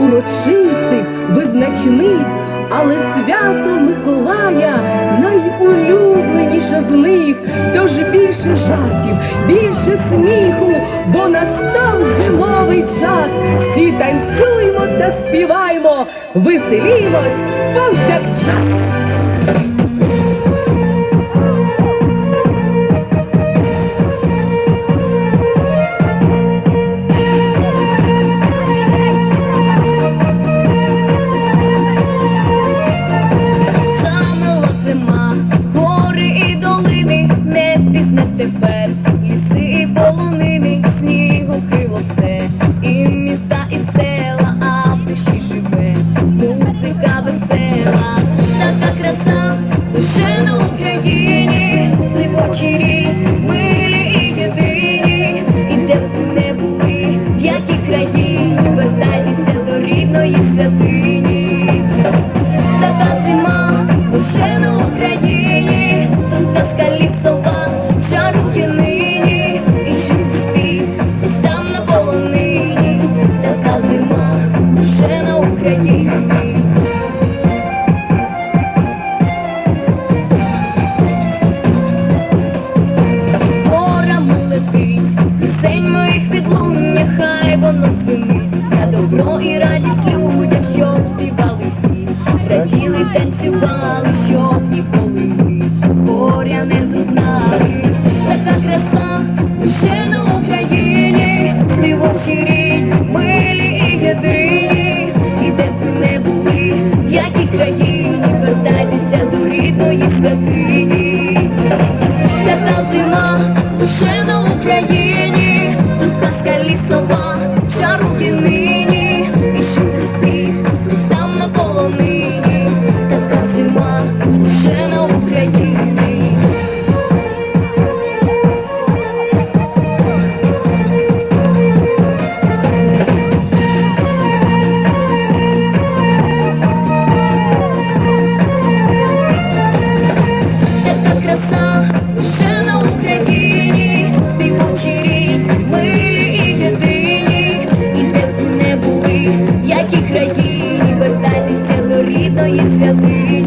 урочистих, визначних, але свято Миколая найулюбленіше з них. Тож більше жартів, більше сміху, бо настав зимовий час. Всі танцюємо та співаємо, веселімось повсякчас. disse a. de. Твої святині.